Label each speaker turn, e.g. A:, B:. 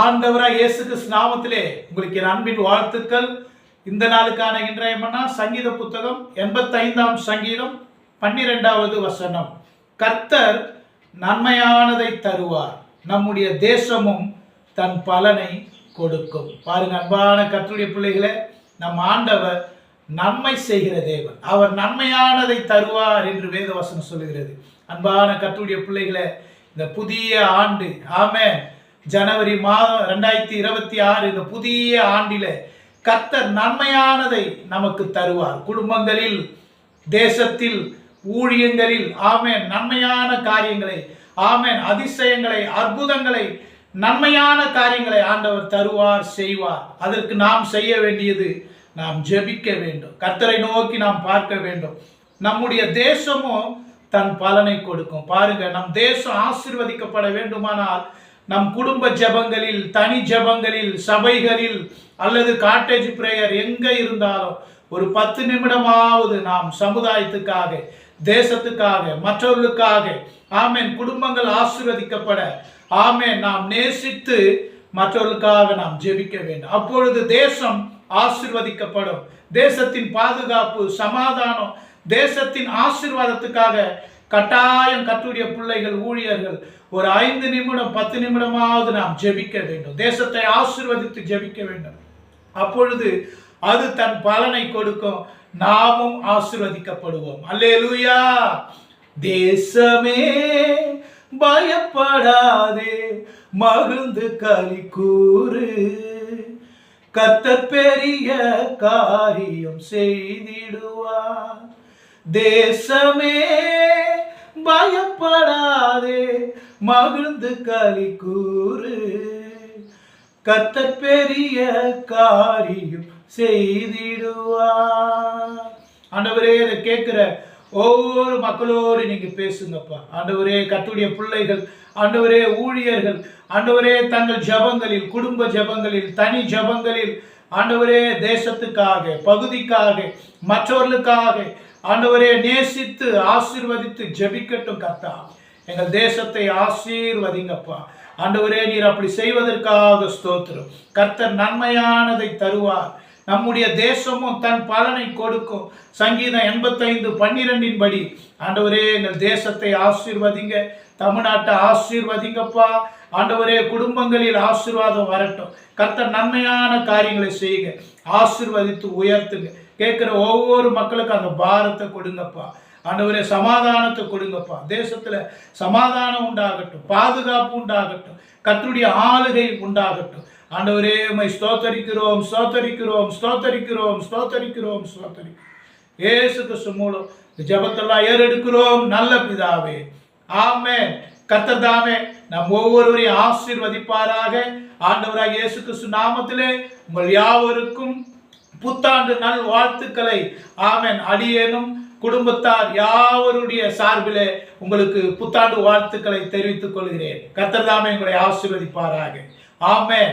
A: ஆண்டவராய் இயேசு கிறிஸ்து நாமத்திலே உங்களுக்கு என் அன்பின் வாழ்த்துக்கள். இந்த நாளுக்கான இன்றைய மன்னா சங்கீத புத்தகம் எண்பத்தைந்தாம் சங்கீதம் பன்னிரெண்டாவது வசனம். கர்த்தர் நன்மையானதை தருவார். நம்முடைய தேசமும் தன் பலனை கொடுக்கும். பாருங்க அன்பான கர்த்தருடைய பிள்ளைகளே நம் ஆண்டவர் நன்மை செய்கிற தேவன். அவர் நன்மையானதை தருவார் என்று வேதவசனம் சொல்லுகிறது. அன்பான கர்த்தருடைய பிள்ளைகளை இந்த புதிய ஆண்டு ஆமே ஜனவரி மாதம் ரெண்டாயிரத்தி இருபத்தி ஆறு இந்த புதிய ஆண்டில கர்த்தர் நன்மையானதை நமக்கு தருவார். குடும்பங்களில் தேசத்தில் ஊழியங்களில் ஆமேன் நன்மையான காரியங்களை ஆமேன் அதிசயங்களை அற்புதங்களை நன்மையான காரியங்களை ஆண்டவர் தருவார் செய்வார். அதற்கு நாம் செய்ய வேண்டியது நாம் ஜெபிக்க வேண்டும். கர்த்தரை நோக்கி நாம் பார்க்க வேண்டும். நம்முடைய தேசமும் தன் பலனை கொடுக்கும். பாருங்க நம் தேசம் ஆசிர்வதிக்கப்பட வேண்டுமானால் நம் குடும்ப ஜெபங்களில் தனி ஜெபங்களில் சபைகளில் அல்லது காட்டேஜ் பிரேயர் எங்க இருந்தாலும் ஒரு பத்து நிமிடமாவது நாம் சமுதாயத்துக்காக தேசத்துக்காக மற்றவர்களுக்காக ஆமேன் குடும்பங்கள் ஆசீர்வதிக்கப்பட ஆமேன் நாம் நேசித்து மற்றவர்களுக்காக நாம் ஜெபிக்க வேண்டும். அப்பொழுது தேசம் ஆசிர்வதிக்கப்படும். தேசத்தின் பாதுகாப்பு சமாதானம் தேசத்தின் ஆசிர்வாதத்துக்காக கட்டாயம் கத்துடைய பிள்ளைகள் ஊழியர்கள் ஒரு ஐந்து நிமிடம் பத்து நிமிடமாவது நாம் ஜெபிக்க வேண்டும். தேசத்தை ஆசீர்வதித்து ஜெபிக்க வேண்டும். அப்பொழுது அது தன் பலனை கொடுக்கும். நாமும் ஆசிர்வதிக்கப்படுவோம். அல்லே லூயா தேசமே பயப்படாதே மகிழ்ந்து களி கூறு. கத்த பெரிய காரியம் செய்திடுவார். தேசமே பயப்படாதே. மகிழ்ந்து களி கூறு. கத்த பெரிய காரியம் செய்திடுவார். ஆண்டவரே இதை கேட்கிற ஒவ்வொரு மக்களோடு நீங்க பேசுங்கப்பா. ஆண்டவரே கத்துடைய பிள்ளைகள் ஆண்டவரே ஊழியர்கள் ஆண்டவரே தங்கள் ஜபங்களில் குடும்ப ஜபங்களில் தனி ஜபங்களில் ஆண்டவரே தேசத்துக்காக பகுதிக்காக மற்றவர்களுக்காக ஆண்டவரே நேசித்து ஆசீர்வதித்து ஜெபிக்கட்டும் கர்த்தா. எங்கள் தேசத்தை ஆசீர்வதிங்கப்பா. ஆண்டவரே நீர் அப்படி செய்வதற்காக ஸ்தோத்திரம். கர்த்தர் நன்மையானதை தருவார். நம்முடைய தேசமும் தன் பலனை கொடுக்கும். சங்கீதம் எண்பத்தைந்து பன்னிரெண்டின் படி ஆண்டவரே எங்கள் தேசத்தை ஆசீர்வதிங்க. தமிழ்நாட்டை ஆசீர்வதிங்கப்பா. ஆண்டவரே குடும்பங்களில் ஆசீர்வாதம் வரட்டும். கர்த்தர் நன்மையான காரியங்களை செய்யுங்க. ஆசீர்வதித்து உயர்த்துங்க. கேட்குற ஒவ்வொரு மக்களுக்கும் அந்த பாரத்தை கொடுங்கப்பா. ஆண்டவரே சமாதானத்தை கொடுங்கப்பா. தேசத்தில் சமாதானம் உண்டாகட்டும் பாதுகாப்பு உண்டாகட்டும் கர்த்தருடைய ஆளுகை உண்டாகட்டும். ஆண்டவரே உமை ஸ்தோத்தரிக்கிறோம் ஸ்தோத்தரிக்கிறோம் ஸ்தோத்தரிக்கிறோம் ஸ்தோத்தரிக்கிறோம் ஸ்தோத்தரிக்கிறோம். ஏசு கிறிஸ்து மூலம் இந்த ஜெபத்தெல்லாம் ஏறெடுக்கிறோம். நல்ல பிதாவே. ஆமே கத்ததாமே நம் ஒவ்வொருவரையும் ஆசீர்வதிப்பாராக. ஆண்டவராக இயேசு கிறிஸ்து நாமத்திலே உங்கள் யாவருக்கும் புத்தாண்டு நல் வாழ்த்துக்களை. ஆமேன். அடியேனும் குடும்பத்தார் யாவருடைய சார்பிலே உங்களுக்கு புத்தாண்டு வாழ்த்துக்களை தெரிவித்துக் கொள்கிறேன். கத்தர்தாமே உங்களை ஆசீர்வதிப்பாராக. ஆமேன்.